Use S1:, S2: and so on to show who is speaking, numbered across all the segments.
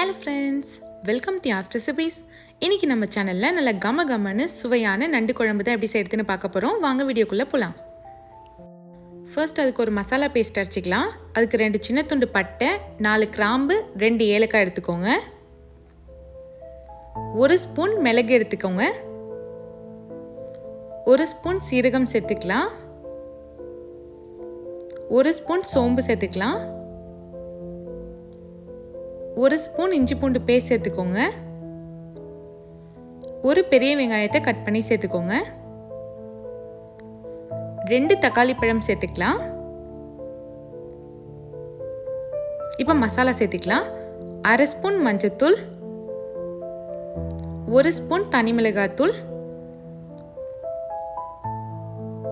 S1: Hello friends welcome to ஆஸ்ட் recipes இன்னைக்கு நம்ம சேனலில் நல்ல கம கமன்னு சுவையான நண்டு குழம்பு தான் எப்படி செய்யறதுன்னு பார்க்க போகிறோம் வாங்க வீடியோக்குள்ளே போகலாம் ஃபர்ஸ்ட் அதுக்கு ஒரு மசாலா பேஸ்ட் அரைச்சிக்கலாம். அதுக்கு ரெண்டு சின்ன துண்டு பட்டை நாலு கிராம்பு ரெண்டு ஏலக்காய் எடுத்துக்கோங்க. ஒரு ஸ்பூன் மிளகு எடுத்துக்கோங்க. ஒரு ஸ்பூன் சீரகம் சேர்த்துக்கலாம். ஒரு ஸ்பூன் சோம்பு சேர்த்துக்கலாம். ஒரு ஸ்பூன் இஞ்சி பூண்டு பேஸ்ட் சேர்த்துக்கோங்க. ஒரு பெரிய வெங்காயத்தை கட் பண்ணி சேர்த்துக்கோங்க. ரெண்டு தக்காளி பழம் சேர்த்துக்கலாம். இப்போ மசாலா சேர்த்துக்கலாம். அரை ஸ்பூன் மஞ்சத்தூள் ஒரு ஸ்பூன் தனி மிளகாத்தூள்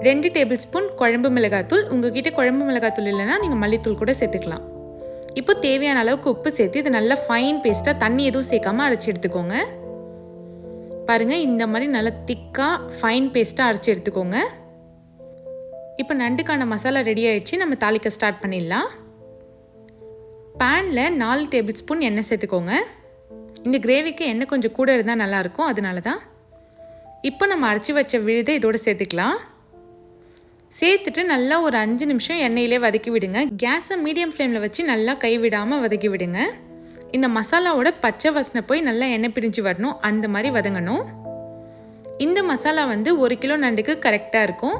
S1: ரெண்டு டேபிள் ஸ்பூன் குழம்பு மிளகாத்தூள் உங்ககிட்ட குழம்பு மிளகாத்தூள் இல்லைன்னா நீங்கள் மல்லித்தூள் கூட சேர்த்துக்கலாம். இப்போ தேவையான அளவுக்கு உப்பு சேர்த்து இது நல்லா ஃபைன் பேஸ்ட்டாக தண்ணி எதுவும் சேர்க்காம அரைச்சி எடுத்துக்கோங்க. பாருங்கள் இந்த மாதிரி நல்லா திக்காக ஃபைன் பேஸ்ட்டாக அரைச்சி எடுத்துக்கோங்க. இப்போ நண்டுக்கான மசாலா ரெடி ஆயிடுச்சு நம்ம தாளிக்க ஸ்டார்ட் பண்ணிடலாம். பேனில் நாலு டேபிள் ஸ்பூன் எண்ணெய் சேர்த்துக்கோங்க. இந்த கிரேவிக்கு எண்ணெய் கொஞ்சம் கூட இருந்தால் நல்லாயிருக்கும் அதனால தான் இப்போ நம்ம அரைச்சி வச்ச விழுதை இதோடு சேர்த்துக்கலாம். சேர்த்துட்டு நல்லா ஒரு அஞ்சு நிமிஷம் எண்ணெயிலே வதக்கி விடுங்க. கேஸை மீடியம் ஃப்ளேமில் வச்சு நல்லா கை விடாமல் வதக்கி விடுங்க. இந்த மசாலாவோட பச்சை வசனை போய் நல்லா எண்ணெய் பிரிஞ்சு வரணும். அந்த மாதிரி வதங்கணும். இந்த மசாலா வந்து ஒரு கிலோ நண்டுக்கு கரெக்டாக இருக்கும்.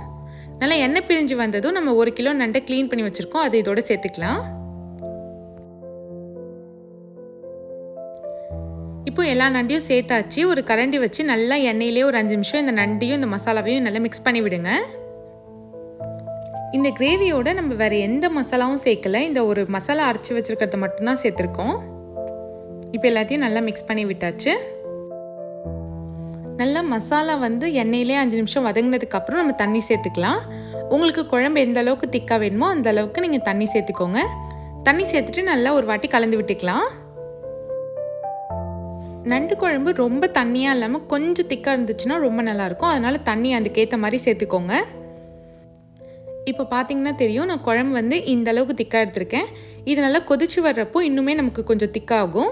S1: நல்லா எண்ணெய் பிரிஞ்சு வந்ததும் நம்ம ஒரு கிலோ நண்டை க்ளீன் பண்ணி வச்சுருக்கோம். அதை இதோட சேர்த்துக்கலாம். இப்போ எல்லா நண்டையும் சேர்த்தாச்சு. ஒரு கரண்டி வச்சு நல்லா எண்ணெயிலே ஒரு அஞ்சு நிமிஷம் இந்த நண்டையும் இந்த மசாலாவையும் நல்லா மிக்ஸ் பண்ணி விடுங்க. இந்த கிரேவியோட நம்ம வேறு எந்த மசாலாவும் சேர்க்கல. இந்த ஒரு மசாலா அரைச்சி வச்சுருக்கிறத மட்டும்தான் சேர்த்துருக்கோம். இப்போ எல்லாத்தையும் நல்லா மிக்ஸ் பண்ணி விட்டாச்சு. நல்லா மசாலா வந்து எண்ணெயிலே அஞ்சு நிமிஷம் வதங்கினதுக்கப்புறம் நம்ம தண்ணி சேர்த்துக்கலாம். உங்களுக்கு குழம்பு எந்த அளவுக்கு திக்காக வேணுமோ அந்த அளவுக்கு நீங்கள் தண்ணி சேர்த்துக்கோங்க. தண்ணி சேர்த்துட்டு நல்லா ஒரு வாட்டி கலந்து விட்டுக்கலாம். நண்டு குழம்பு ரொம்ப தண்ணியாக இல்லாமல் கொஞ்சம் திக்காக இருந்துச்சுன்னா ரொம்ப நல்லாயிருக்கும் அதனால் தண்ணி அதுக்கேற்ற மாதிரி சேர்த்துக்கோங்க. இப்போ பார்த்தீங்கன்னா தெரியும் நான் குழம்பு வந்து இந்த அளவுக்கு திக்காக எடுத்திருக்கேன். இது நல்லா கொதிச்சு வர்றப்போ இன்னுமே நமக்கு கொஞ்சம் திக்காகும்.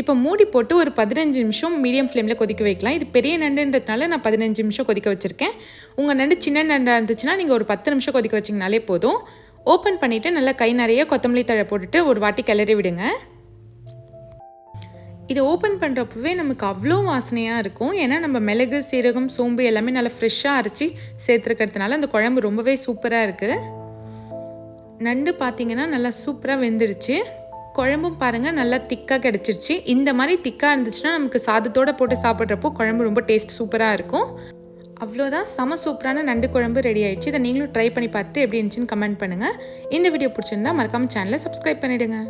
S1: இப்போ மூடி போட்டு ஒரு பதினஞ்சு நிமிஷம் மீடியம் ஃப்ளேமில் கொதிக்க வைக்கலாம். இது பெரிய நண்டுன்றதுனால நான் பதினஞ்சு நிமிஷம் கொதிக்க வச்சுருக்கேன். உங்கள் நண்டு சின்ன நண்டாக இருந்துச்சுன்னா நீங்கள் ஒரு பத்து நிமிஷம் கொதிக்க வச்சிங்கனாலே போதும். ஓப்பன் பண்ணிவிட்டு நல்லா கை நிறைய கொத்தமல்லி தழை போட்டுட்டு ஒரு வாட்டி கிளறி விடுங்க. இதை ஓப்பன் பண்ணுறப்பவே நமக்கு அவ்வளோ வாசனையாக இருக்கும். ஏன்னா நம்ம மிளகு சீரகம் சோம்பு எல்லாமே நல்லா ஃப்ரெஷ்ஷாக அரைச்சி சேர்த்துருக்கிறதுனால அந்த குழம்பு ரொம்பவே சூப்பராக இருக்குது நண்டு பார்த்திங்கன்னா நல்லா சூப்பராக வெந்துருச்சு. குழம்பும் பாருங்கள் நல்லா திக்காக கிடச்சிருச்சு. இந்த மாதிரி திக்காக இருந்துச்சுன்னா நமக்கு சாதத்தோடு போட்டு சாப்பிட்றப்போ குழம்பு ரொம்ப டேஸ்ட் சூப்பராக இருக்கும். அவ்வளோதான். செம சூப்பரான நண்டு குழம்பு ரெடி ஆயிடுச்சு. இதை நீங்களும் ட்ரை பண்ணி பார்த்துட்டு எப்படி இருந்துச்சுன்னு கமெண்ட் பண்ணுங்கள் இந்த வீடியோ பிடிச்சிருந்தா மறக்காமல் சேனலை சப்ஸ்கிரைப் பண்ணிவிடுங்க